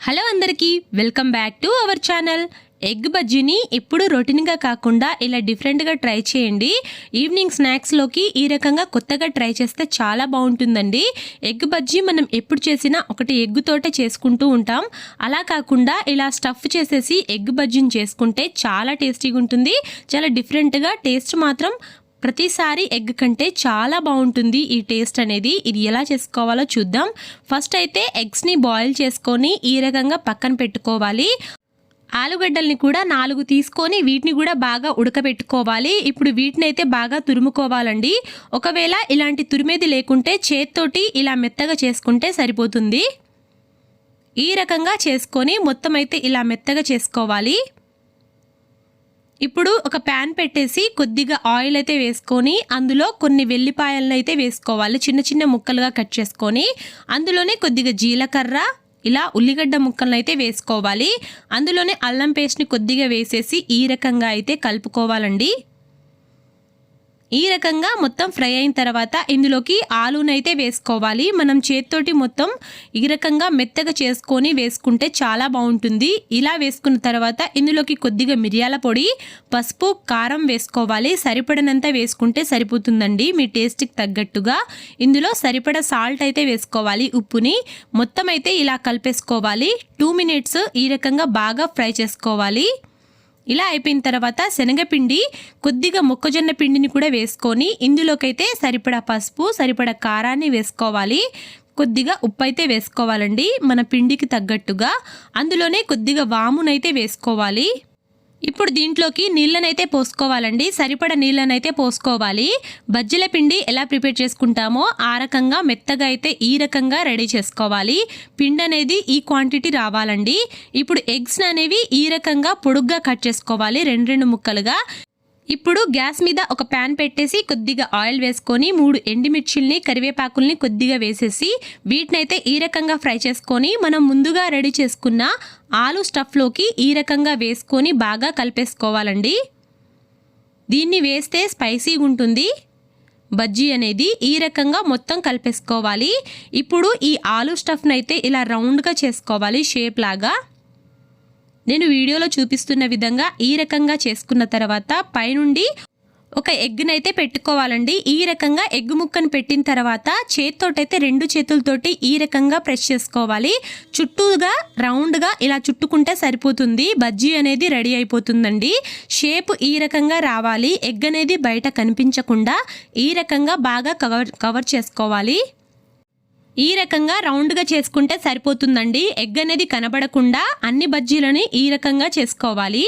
Hello అందరికీ welcome back to our channel. Egg బజ్జీని ఎప్పుడు రొటీన్గా కాకుండా ఇలా డిఫరెంట్గా ట్రై చేయండి. ఈవినింగ్ స్నాక్స్లోకి ఈ రకంగా కొత్తగా ట్రై చేస్తే చాలా బాగుంటుందండి. ఎగ్ బజ్జీ మనం ఎప్పుడు చేసినా ఒకటి ఎగ్గుతోటే చేసుకుంటూ ఉంటాం. అలా కాకుండా ఇలా స్టఫ్ చేసేసి ఎగ్ బజ్జీని చేసుకుంటే చాలా టేస్టీగా ఉంటుంది. చాలా డిఫరెంట్గా టేస్ట్ మాత్రం ప్రతిసారి ఎగ్ కంటే చాలా బాగుంటుంది ఈ టేస్ట్ అనేది. ఇది ఎలా చేసుకోవాలో చూద్దాం. ఫస్ట్ అయితే ఎగ్స్ని బాయిల్ చేసుకొని ఈ రకంగా పక్కన పెట్టుకోవాలి. ఆలుగడ్డల్ని కూడా నాలుగు తీసుకొని వీటిని కూడా బాగా ఉడకబెట్టుకోవాలి. ఇప్పుడు వీటిని అయితే బాగా తురుముకోవాలండి. ఒకవేళ ఇలాంటి తురిమేది లేకుంటే చేత్తోటి ఇలా మెత్తగా చేసుకుంటే సరిపోతుంది. ఈ రకంగా చేసుకొని మొత్తం అయితే ఇలా మెత్తగా చేసుకోవాలి. ఇప్పుడు ఒక ప్యాన్ పెట్టేసి కొద్దిగా ఆయిల్ అయితే వేసుకొని అందులో కొన్ని వెల్లిపాయలను అయితే వేసుకోవాలి. చిన్న చిన్న ముక్కలుగా కట్ చేసుకొని అందులోనే కొద్దిగా జీలకర్ర ఇలా ఉల్లిగడ్డ ముక్కలను అయితే వేసుకోవాలి. అందులోనే అల్లం పేస్ట్ని కొద్దిగా వేసేసి ఈ రకంగా అయితే కలుపుకోవాలండి. ఈ రకంగా మొత్తం ఫ్రై అయిన తర్వాత ఇందులోకి ఆలూనైతే వేసుకోవాలి. మనం చేత్తోటి మొత్తం ఈ రకంగా మెత్తగా చేసుకొని వేసుకుంటే చాలా బాగుంటుంది. ఇలా వేసుకున్న తర్వాత ఇందులోకి కొద్దిగా మిరియాల పొడి పసుపు కారం వేసుకోవాలి. సరిపడనంత వేసుకుంటే సరిపోతుందండి. మీ టేస్ట్కి తగ్గట్టుగా ఇందులో సరిపడ సాల్ట్ అయితే వేసుకోవాలి. ఉప్పుని మొత్తం అయితే ఇలా కలిపేసుకోవాలి. టూ మినిట్స్ ఈ రకంగా బాగా ఫ్రై చేసుకోవాలి. ఇలా అయిపోయిన తర్వాత శనగపిండి కొద్దిగా మొక్కజొన్న పిండిని కూడా వేసుకొని ఇందులోకైతే సరిపడా పసుపు సరిపడా కారాన్ని వేసుకోవాలి. కొద్దిగా ఉప్పు అయితే వేసుకోవాలండి. మన పిండికి తగ్గట్టుగా. అందులోనే కొద్దిగా వామునైతే వేసుకోవాలి. ఇప్పుడు దీంట్లోకి నీళ్ళనైతే పోసుకోవాలండి. సరిపడ నీళ్ళనైతే పోసుకోవాలి. బజ్జీల పిండి ఎలా ప్రిపేర్ చేసుకుంటామో ఆ రకంగా మెత్తగా అయితే ఈ రకంగా రెడీ చేసుకోవాలి. పిండి అనేది ఈ క్వాంటిటీ రావాలండి. ఇప్పుడు ఎగ్స్ అనేవి ఈ రకంగా పొడుగ్గా కట్ చేసుకోవాలి. రెండు రెండు ముక్కలుగా. ఇప్పుడు గ్యాస్ మీద ఒక ప్యాన్ పెట్టేసి కొద్దిగా ఆయిల్ వేసుకొని మూడు ఎండిమిర్చిల్ని కరివేపాకుల్ని కొద్దిగా వేసేసి వీటినైతే ఈ రకంగా ఫ్రై చేసుకొని మనం ముందుగా రెడీ చేసుకున్న ఆలు స్టఫ్లోకి ఈ రకంగా వేసుకొని బాగా కలిపేసుకోవాలండి. దీన్ని వేస్తే స్పైసీగా ఉంటుంది. బజ్జీ అనేది ఈ రకంగా మొత్తం కలిపేసుకోవాలి. ఇప్పుడు ఈ ఆలు స్టఫ్ని అయితే ఇలా రౌండ్గా చేసుకోవాలి షేప్ లాగా. నేను వీడియోలో చూపిస్తున్న విధంగా ఈ రకంగా చేసుకున్న తర్వాత పైనుండి ఒక ఎగ్ని అయితే పెట్టుకోవాలండి. ఈ రకంగా ఎగ్ ముక్కను పెట్టిన తర్వాత చేతితోటైతే రెండు చేతులతోటి ఈ రకంగా ప్రెస్ చేసుకోవాలి. చుట్టూగా రౌండ్గా ఇలా చుట్టుకుంటే సరిపోతుంది. బజ్జీ అనేది రెడీ అయిపోతుందండి. షేప్ ఈ రకంగా రావాలి. ఎగ్ అనేది బయట కనిపించకుండా ఈ రకంగా బాగా కవర్ కవర్ చేసుకోవాలి. ఈ రకంగా రౌండ్గా చేసుకుంటే సరిపోతుందండి. ఎగ్ అనేది కనబడకుండా అన్ని బజ్జీలని ఈ రకంగా చేసుకోవాలి.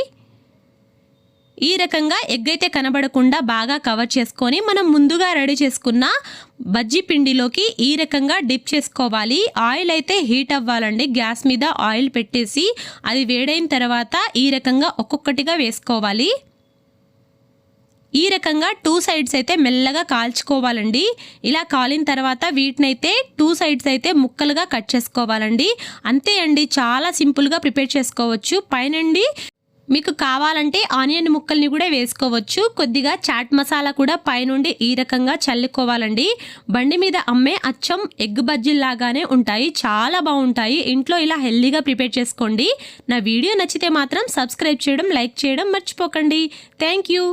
ఈ రకంగా ఎగ్ అయితే కనబడకుండా బాగా కవర్ చేసుకొని మనం ముందుగా రెడీ చేసుకున్న బజ్జీ పిండిలోకి ఈ రకంగా డిప్ చేసుకోవాలి. ఆయిల్ అయితే హీట్ అవ్వాలండి. గ్యాస్ మీద ఆయిల్ పెట్టేసి అది వేడైన తర్వాత ఈ రకంగా ఒక్కొక్కటిగా వేసుకోవాలి. ఈ రకంగా టూ సైడ్స్ అయితే మెల్లగా కాల్చుకోవాలండి. ఇలా కాలిన తర్వాత వీటినైతే టూ సైడ్స్ అయితే ముక్కలుగా కట్ చేసుకోవాలండి. అంతే అండి చాలా సింపుల్గా ప్రిపేర్ చేసుకోవచ్చు. పైనండి మీకు కావాలంటే ఆనియన్ ముక్కల్ని కూడా వేసుకోవచ్చు. కొద్దిగా చాట్ మసాలా కూడా పైనుండి ఈ రకంగా చల్లుకోవాలండి. బండి మీద అమ్మే అచ్చం ఎగ్ బజ్జీల్లాగానే ఉంటాయి. చాలా బాగుంటాయి. ఇంట్లో ఇలా హెల్దీగా ప్రిపేర్ చేసుకోండి. నా వీడియో నచ్చితే మాత్రం సబ్స్క్రైబ్ చేయడం లైక్ చేయడం మర్చిపోకండి. Thank you.